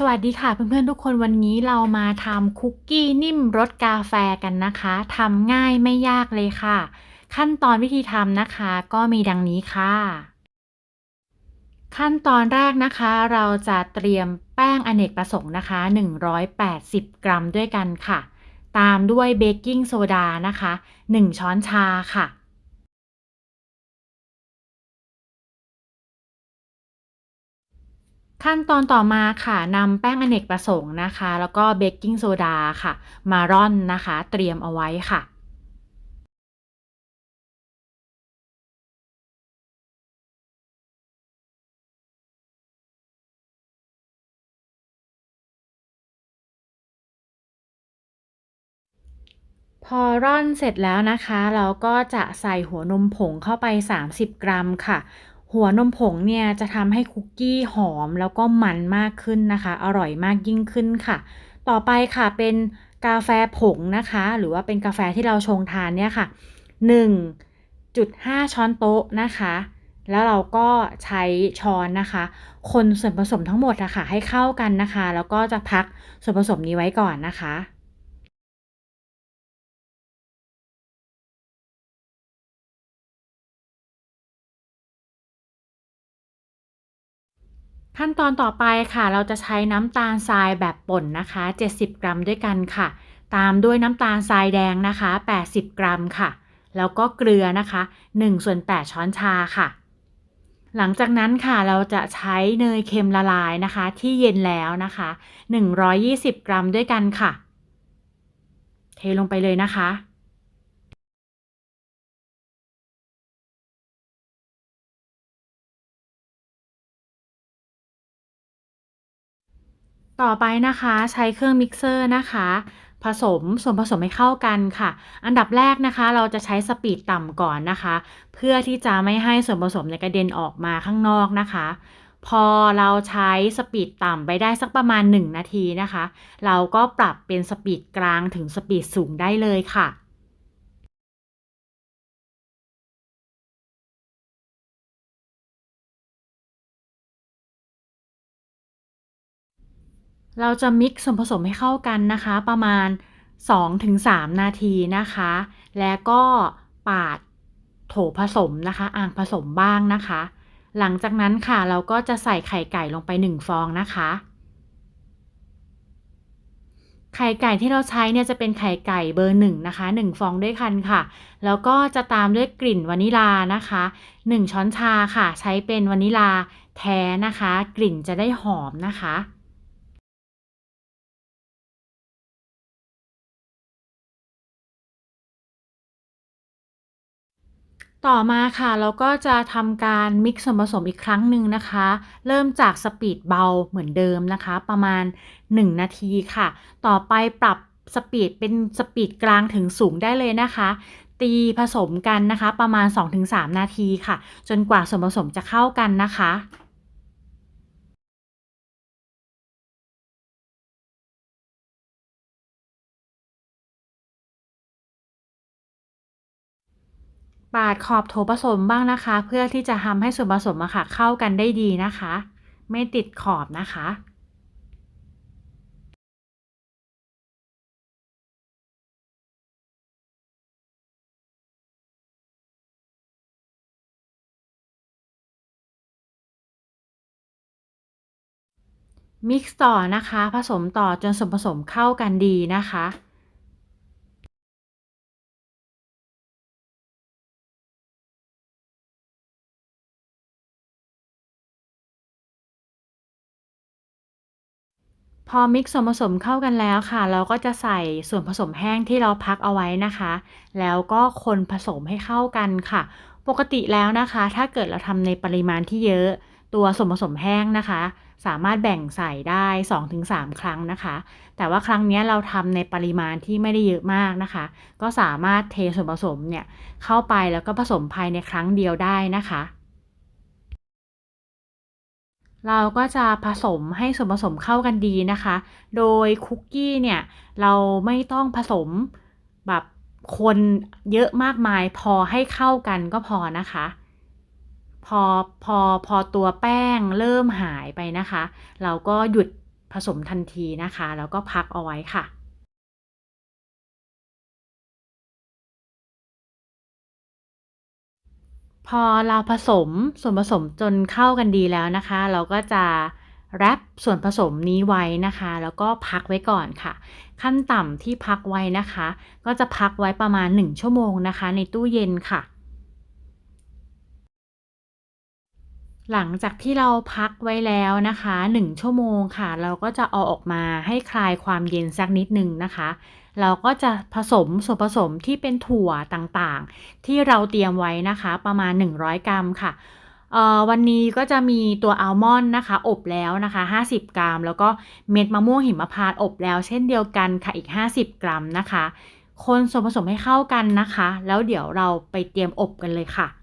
สวัสดีค่ะเพื่อนๆทุกคนวันนี้เรามาทำคุกกี้นิ่มรสกาแฟกันนะคะทำง่ายไม่ยากเลยค่ะ ขั้นตอนวิธีทำนะคะก็มีดังนี้ค่ะ ขั้นตอนแรกนะคะ เราจะเตรียมแป้งอเนกประสงค์นะคะ 180 กรัมด้วยกันค่ะ ตามด้วยเบกกิ้งโซดานะคะ 1 ช้อนชาค่ะ ขั้นตอนต่อมาค่ะนำแป้งอเนกประสงค์นะคะ แล้วก็เบกกิ้งโซดาค่ะ มาร่อนนะคะ เตรียมเอาไว้ค่ะพอร่อนเสร็จแล้วนะคะ เราก็จะใส่หัวนมผงเข้าไป 30 กรัมค่ะ หัวนมผงเนี่ยจะทำให้คุกกี้หอมแล้วก็มันมากขึ้นนะคะ อร่อยมากยิ่งขึ้นค่ะ ต่อไปค่ะเป็นกาแฟผงนะคะ หรือว่าเป็นกาแฟที่เราชงทานเนี่ยค่ะ 1.5 ช้อนโต๊ะนะคะ แล้วเราก็ใช้ช้อนนะคะ คนส่วนผสมทั้งหมดอะค่ะให้เข้ากันนะคะ แล้วก็จะพักส่วนผสมนี้ไว้ก่อนนะคะ ขั้นตอนต่อไปค่ะ เราจะใช้น้ำตาลทรายแบบป่นนะคะ 70 กรัมด้วยกันค่ะ ตามด้วยน้ำตาลทรายแดงนะคะ 80 กรัมค่ะ แล้วก็เกลือนะคะ1ส่วน8ช้อนชาค่ะ หลังจากนั้นค่ะเราจะใช้เนยเค็มละลายนะคะ ที่เย็นแล้วนะคะ 120 กรัมด้วยกันค่ะ เทลงไปเลยนะคะ ต่อไปนะคะใช้เครื่องมิกเซอร์นะคะ ผสมส่วนผสมให้เข้ากันค่ะ อันดับแรกนะคะ เราจะใช้สปีดต่ำก่อนนะคะ เพื่อที่จะไม่ให้ส่วนผสมในกระเด็นออกมาข้างนอกนะคะ พอเราใช้สปีดต่ำไปได้สักประมาณ 1 นาทีนะคะ เราก็ปรับเป็นสปีดกลางถึงสปีดสูงได้เลยค่ะ เราจะมิกซ์ส่วนผสมให้เข้ากันนะคะ ประมาณ 2-3 นาทีนะคะ แล้วก็ปาดโถผสมนะคะ อ่างผสมบ้างนะคะ หลังจากนั้นค่ะเราก็จะใส่ไข่ไก่ลงไป 1 ฟองนะคะ ไข่ไก่ที่เราใช้เนี่ยจะเป็นไข่ไก่เบอร์หนึ่งนะคะ 1 ฟองด้วยกันค่ะ แล้วก็จะตามด้วยกลิ่นวานิลานะคะ 1 ช้อนชาค่ะ ใช้เป็นวานิลาแท้นะคะ กลิ่นจะได้หอมนะคะ ต่อมาค่ะเราก็จะทำการมิกซ์ส่วนผสมอีกครั้งหนึ่งนะคะ เริ่มจากสปีดเบาเหมือนเดิมนะคะ ประมาณ 1 นาทีค่ะ ต่อไปปรับสปีดเป็นสปีดกลางถึงสูงได้เลยนะคะ ตีผสมกันนะคะ ประมาณ 2-3 นาทีค่ะ จนกว่าส่วนผสมจะเข้ากันนะคะ ปาดขอบโถผสมบ้างนะคะ เพื่อที่จะทำให้ส่วนผสมอะค่ะ เข้ากันได้ดีนะคะ ไม่ติดขอบนะคะ มิกซ์ต่อนะคะ ผสมต่อจนส่วนผสมเข้ากันดีนะคะ พอมิกซ์ส่วนผสมเข้ากันแล้วค่ะ เราก็จะใส่ส่วนผสมแห้งที่เราพักเอาไว้นะคะ แล้วก็คนผสมให้เข้ากันค่ะ ปกติแล้วนะคะ ถ้าเกิดเราทำในปริมาณที่เยอะ ตัวส่วนผสมแห้งนะคะ สามารถแบ่งใส่ได้ 2-3 ครั้งนะคะ แต่ว่าครั้งนี้เราทำในปริมาณที่ไม่ได้เยอะมากนะคะ ก็สามารถเทส่วนผสมเนี่ยเข้าไปแล้วก็ผสมภายในครั้งเดียวได้นะคะ เราก็จะผสมให้ส่วนผสมเข้ากันดีนะคะ โดยคุกกี้เนี่ยเราไม่ต้องผสมแบบคนเยอะมากมายพอให้เข้ากันก็พอนะคะ พอพอพอตัวแป้งเริ่มหายไปนะคะ เราก็หยุดผสมทันทีนะคะ แล้วก็พักเอาไว้ค่ะ พอเราผสมส่วนผสมจนเข้ากันดีแล้วนะคะ เราก็จะแรปส่วนผสมนี้ไว้นะคะ แล้วก็พักไว้ก่อนค่ะ ขั้นต่ำที่พักไว้นะคะ ก็จะพักไว้ประมาณ 1 ชั่วโมงนะคะ ในตู้เย็นค่ะ หลังจากที่เราพักไว้แล้วนะคะ 1 ชั่วโมงค่ะ เราก็จะเอาออกมาให้คลายความเย็นสักนิดหนึ่งนะคะ เราก็จะผสมส่วนผสมที่เป็นถั่วต่างๆ ที่เราเตรียมไว้นะคะ ประมาณ 100 กรัมค่ะวันนี้ก็จะมีตัวอัลมอนด์นะคะ อบแล้วนะคะ 50 กรัม แล้วก็เม็ดมะม่วงหิมพานต์อบแล้วเช่นเดียวกันค่ะอีก 50 กรัมนะคะ คนส่วนผสมให้เข้ากันนะคะ แล้วเดี๋ยวเราไปเตรียมอบกันเลยค่ะ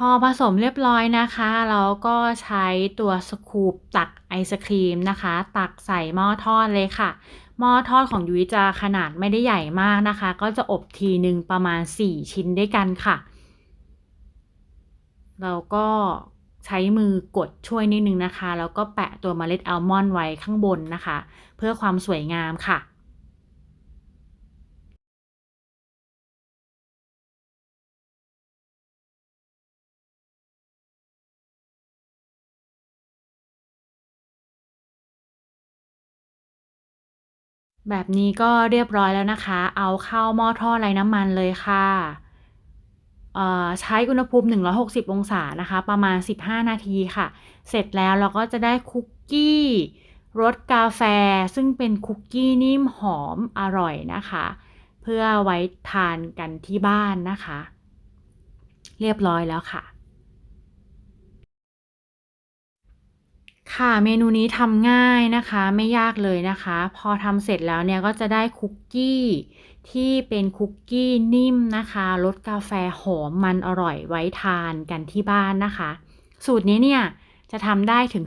พอผสมเรียบร้อยนะคะ เราก็ใช้ตัวสกูปตักไอศครีมนะคะ ตักใส่หม้อทอดเลยค่ะ หม้อทอดของยุ้ยจะขนาดไม่ได้ใหญ่มากนะคะ ก็จะอบทีหนึ่งประมาณ 4 ชิ้นด้วยกันค่ะ เราก็ใช้มือกดช่วยนิดนึงนะคะ แล้วก็แปะตัวเมล็ดอัลมอนด์ไว้ข้างบนนะคะ เพื่อความสวยงามค่ะ แบบนี้ก็เรียบร้อยแล้วนะคะ เอาเข้าหม้อทอดไร้น้ำมันเลยค่ะเอ่อใช้อุณหภูมิ 160 องศานะคะ ประมาณ 15 นาทีค่ะ เสร็จแล้วเราก็จะได้คุกกี้รสกาแฟ ซึ่งเป็นคุกกี้นิ่มหอมอร่อยนะคะ เพื่อไว้ทานกันที่บ้านนะคะ เรียบร้อยแล้วค่ะ ค่ะเมนูนี้ทำง่ายนะคะไม่ยากเลยนะคะ พอทำเสร็จแล้วเนี่ยก็จะได้คุกกี้ที่เป็นคุกกี้นิ่มนะคะรสกาแฟหอมมันอร่อยไว้ทานกันที่บ้านนะคะ สูตรนี้เนี่ยจะทำได้ถึง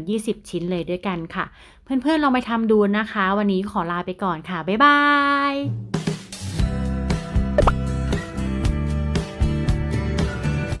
15-20 ชิ้นเลยด้วยกันค่ะ เพื่อนๆลองไปทำดูนะคะ วันนี้ขอลาไปก่อนค่ะ บ๊ายบาย